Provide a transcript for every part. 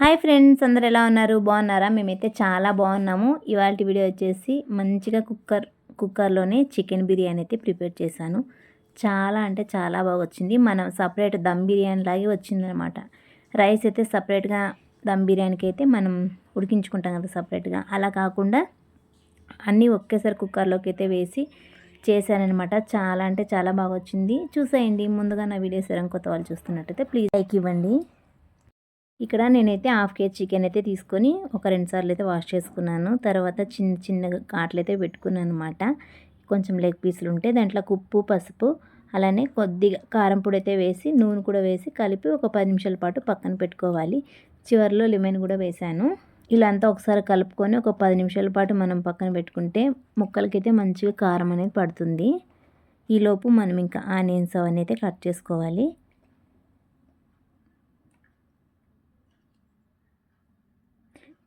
Hi friends అందరు ఎలా ఉన్నారు? బాగున్నారా? మేమైతే చాలా బాగున్నాము. ఇవాళ వీడియో వచ్చేసి మంచిగా కుక్కర్ కుక్కర్లోనే చికెన్ బిర్యానీ అయితే ప్రిపేర్ చేశాను. చాలా అంటే చాలా బాగా వచ్చింది. మనం సపరేట్ దమ్ బిర్యానీ లాగే వచ్చిందనమాట. రైస్ అయితే సపరేట్గా దమ్ బిర్యానీకి అయితే మనం ఉడికించుకుంటాం కదా సపరేట్గా. అలా కాకుండా అన్నీ ఒకేసారి కుక్కర్లోకి అయితే వేసి చేశానమాట చాలా అంటే చాలా బాగా వచ్చింది. చూసేయండి. ముందుగా నా వీడియోస్ ఎవరైనా కొత్త వాళ్ళు చూస్తున్నట్టయితే ప్లీజ్ లైక్ ఇవ్వండి. ఇక్కడ నేనైతే హాఫ్ కేజీ చికెన్ అయితే తీసుకొని ఒక రెండు సార్లు అయితే వాష్ చేసుకున్నాను. తర్వాత చిన్న చిన్న కాట్లు అయితే పెట్టుకున్నాను అనమాట కొంచెం లెగ్ పీసులు ఉంటే దాంట్లో ఉప్పు పసుపు అలానే కొద్దిగా కారం పొడి అయితే వేసి నూనె కూడా వేసి కలిపి ఒక పది నిమిషాల పాటు పక్కన పెట్టుకోవాలి. చివరిలో లెమన్ కూడా వేసాను. ఇలా అంతా ఒకసారి కలుపుకొని ఒక పది నిమిషాల పాటు మనం పక్కన పెట్టుకుంటే ముక్కలకైతే మంచిగా కారం అనేది పడుతుంది. ఈలోపు మనం ఇంకా ఆనియన్స్ అవన్నీ అయితే కట్ చేసుకోవాలి.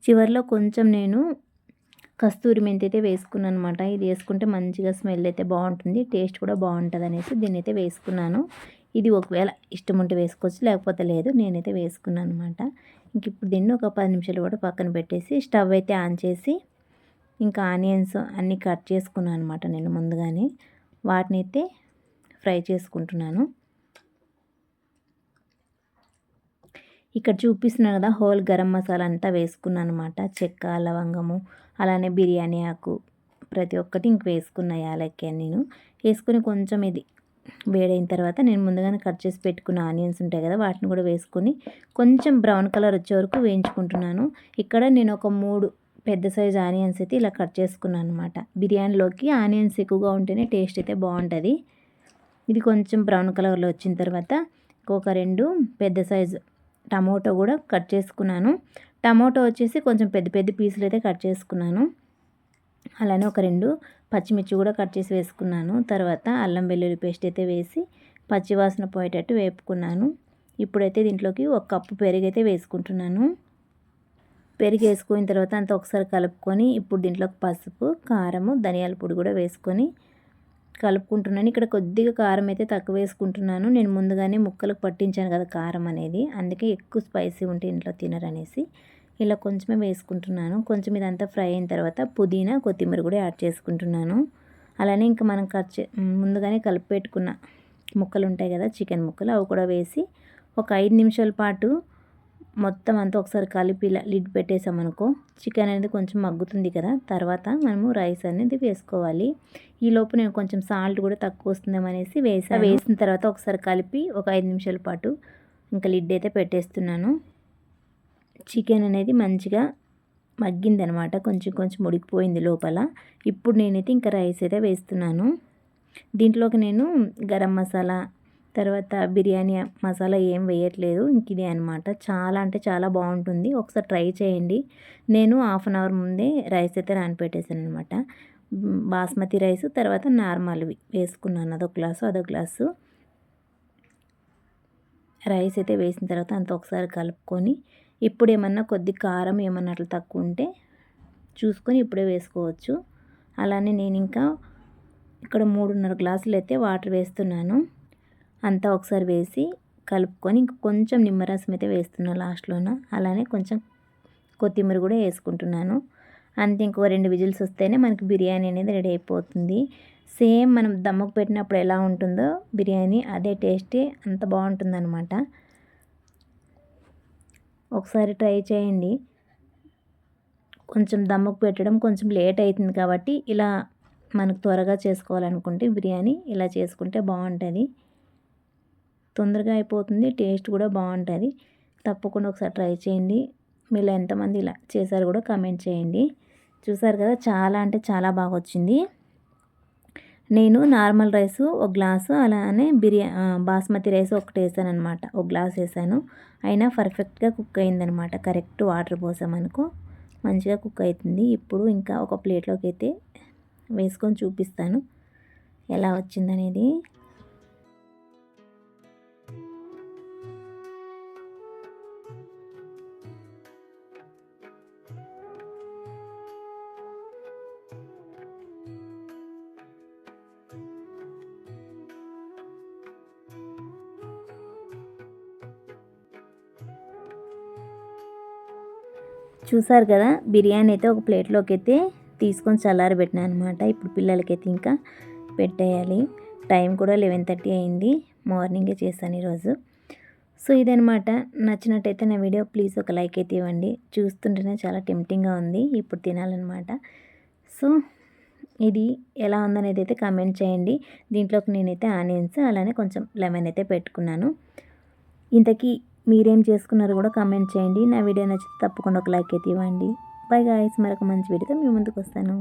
చివరిలో కొంచెం నేను కస్తూరి మెంతి అయితే వేసుకున్నాను అనమాట ఇది వేసుకుంటే మంచిగా స్మెల్ అయితే బాగుంటుంది టేస్ట్ కూడా బాగుంటుంది అనేసి దీన్ని అయితే వేసుకున్నాను. ఇది ఒకవేళ ఇష్టం ఉంటే వేసుకోవచ్చు లేకపోతే లేదు నేనైతే వేసుకున్నాను అనమాట ఇంక ఇప్పుడు దీన్ని ఒక పది నిమిషాలు కూడా పక్కన పెట్టేసి స్టవ్ అయితే ఆన్ చేసి ఇంకా ఆనియన్స్ అన్నీ కట్ చేసుకున్నాను అనమాట నేను ముందుగానే. వాటిని అయితే ఫ్రై చేసుకుంటున్నాను. ఇక్కడ చూపిస్తున్నాను కదా హోల్ గరం మసాలా అంతా వేసుకున్నాను అనమాట చెక్క లవంగము అలానే బిర్యానీ ఆకు ప్రతి ఒక్కటి ఇంక వేసుకున్న యాలక్కి నేను. వేసుకుని కొంచెం ఇది వేడైన తర్వాత నేను ముందుగానే కట్ చేసి పెట్టుకున్న ఆనియన్స్ ఉంటాయి కదా వాటిని కూడా వేసుకొని కొంచెం బ్రౌన్ కలర్ వచ్చే వరకు వేయించుకుంటున్నాను. ఇక్కడ నేను ఒక మూడు పెద్ద సైజు ఆనియన్స్ అయితే ఇలా కట్ చేసుకున్నాను అనమాట బిర్యానీలోకి ఆనియన్స్ ఎక్కువగా ఉంటేనే టేస్ట్ అయితే బాగుంటుంది. ఇది కొంచెం బ్రౌన్ కలర్లో వచ్చిన తర్వాత ఒక రెండు పెద్ద సైజు టమోటో కూడా కట్ చేసుకున్నాను. టమోటో వచ్చేసి కొంచెం పెద్ద పెద్ద పీసులు అయితే కట్ చేసుకున్నాను. అలానే ఒక రెండు పచ్చిమిర్చి కూడా కట్ చేసి వేసుకున్నాను. తర్వాత అల్లం వెల్లుల్లి పేస్ట్ అయితే వేసి పచ్చివాసన పోయేటట్టు వేపుకున్నాను. ఇప్పుడైతే దీంట్లోకి ఒక కప్పు పెరుగు అయితే వేసుకుంటున్నాను. పెరుగు వేసుకున్న తర్వాత అంతా ఒకసారి కలుపుకొని ఇప్పుడు దీంట్లోకి పసుపు కారము ధనియాల పొడి కూడా వేసుకొని కలుపుకుంటున్నాను. ఇక్కడ కొద్దిగా కారం అయితే తక్కువ వేసుకుంటున్నాను. నేను ముందుగానే ముక్కలకు పట్టించాను కదా కారం అనేది. అందుకే ఎక్కువ స్పైసీ ఉంటే ఇంట్లో తినరనేసి ఇలా కొంచెమే వేసుకుంటున్నాను. కొంచెం ఇదంతా ఫ్రై అయిన తర్వాత పుదీనా కొత్తిమీర కూడా యాడ్ చేసుకుంటున్నాను. అలానే ఇంకా మనం కట్ ముందుగానే కలిపి పెట్టుకున్న ముక్కలు ఉంటాయి కదా చికెన్ ముక్కలు అవి కూడా వేసి ఒక ఐదు నిమిషాల పాటు మొత్తం అంతా ఒకసారి కలిపి ఇలా లిడ్ పెట్టేసామనుకో చికెన్ అనేది కొంచెం మగ్గుతుంది కదా. తర్వాత మనము రైస్ అనేది వేసుకోవాలి. ఈ లోపు నేను కొంచెం సాల్ట్ కూడా తక్కువ వస్తుందేమనేసి వేసా వేసిన. తర్వాత ఒకసారి కలిపి ఒక ఐదు నిమిషాల పాటు ఇంకా లిడ్ అయితే పెట్టేస్తున్నాను. చికెన్ అనేది మంచిగా మగ్గిందనమాట. కొంచెం కొంచెం ఉడికిపోయింది లోపల. ఇప్పుడు నేనైతే ఇంకా రైస్ అయితే వేస్తున్నాను. దీంట్లోకి నేను గరం మసాలా తర్వాత బిర్యానీ మసాలా ఏం వేయట్లేదు. ఇంక ఇదే అనమాట చాలా అంటే చాలా బాగుంటుంది. ఒకసారి ట్రై చేయండి. నేను హాఫ్ అన్ అవర్ ముందే రైస్ అయితే నానపెట్టేసాను అనమాట బాస్మతి రైస్ తర్వాత నార్మల్వి వేసుకున్నాను. అదొక గ్లాసు అదొక గ్లాసు. రైస్ అయితే వేసిన తర్వాత అంత ఒకసారి కలుపుకొని ఇప్పుడు ఏమన్నా కొద్ది కారం ఏమన్నా అట్లా తక్కువ ఉంటే చూసుకొని ఇప్పుడే వేసుకోవచ్చు. అలానే నేను ఇంకా ఇక్కడ మూడున్నర గ్లాసులు అయితే వాటర్ వేస్తున్నాను. అంతా ఒకసారి వేసి కలుపుకొని ఇంక కొంచెం నిమ్మరసం అయితే వేస్తున్నాను లాస్ట్లోన. అలానే కొంచెం కొత్తిమీర కూడా వేసుకుంటున్నాను. అంతే ఇంకో రెండు విజిల్స్ వస్తేనే మనకి బిర్యానీ అనేది రెడీ అయిపోతుంది. సేమ్ మనం దమ్మకు పెట్టినప్పుడు ఎలా ఉంటుందో బిర్యానీ అదే టేస్టే అంత బాగుంటుందన్నమాట. ఒకసారి ట్రై చేయండి. కొంచెం దమ్మకు పెట్టడం కొంచెం లేట్ అవుతుంది కాబట్టి ఇలా మనకు త్వరగా చేసుకోవాలనుకుంటే బిర్యానీ ఇలా చేసుకుంటే బాగుంటుంది. తొందరగా అయిపోతుంది టేస్ట్ కూడా బాగుంటుంది. తప్పకుండా ఒకసారి ట్రై చేయండి. మీరు ఎంతమంది ఇలా చేశారు కూడా కమెంట్ చేయండి. చూసారు కదా చాలా అంటే చాలా బాగా వచ్చింది. నేను నార్మల్ రైస్ ఒక గ్లాసు అలానే బిర్యా బాస్మతి రైస్ ఒకటి వేసాను అనమాట ఒక గ్లాస్ వేసాను. అయినా పర్ఫెక్ట్గా కుక్ అయిందనమాట కరెక్ట్ వాటర్ పోసామనుకో మంచిగా కుక్ అవుతుంది. ఇప్పుడు ఇంకా ఒక ప్లేట్లోకి అయితే వేసుకొని చూపిస్తాను. ఎలా వచ్చిందనేది. చూసారు కదా బిర్యానీ అయితే ఒక ప్లేట్లోకి అయితే తీసుకొని చల్లారబెట్టినా అనమాట ఇప్పుడు పిల్లలకైతే ఇంకా పెట్టేయాలి. టైం కూడా లెవెన్ థర్టీ అయింది. మార్నింగే చేశాను ఈరోజు. సో ఇదనమాట నచ్చినట్టయితే నా వీడియో ప్లీజ్ ఒక లైక్ అయితే ఇవ్వండి. చూస్తుంటేనే చాలా టెంప్టింగ్గా ఉంది. ఇప్పుడు తినాలన్నమాట. సో ఇది ఎలా ఉందనేది అయితే కామెంట్ చేయండి. దీంట్లోకి నేనైతే ఆనియన్స్ అలానే కొంచెం లెమన్ అయితే పెట్టుకున్నాను. ఇంతకీ మీరేం చేసుకున్నారో కూడా కామెంట్ చేయండి. నా వీడియో నచ్చితే తప్పకుండా ఒక లైక్ అయితే ఇవ్వండి. బై గాయస్ మరొక మంచి వీడియోతో మీ ముందుకు వస్తాను.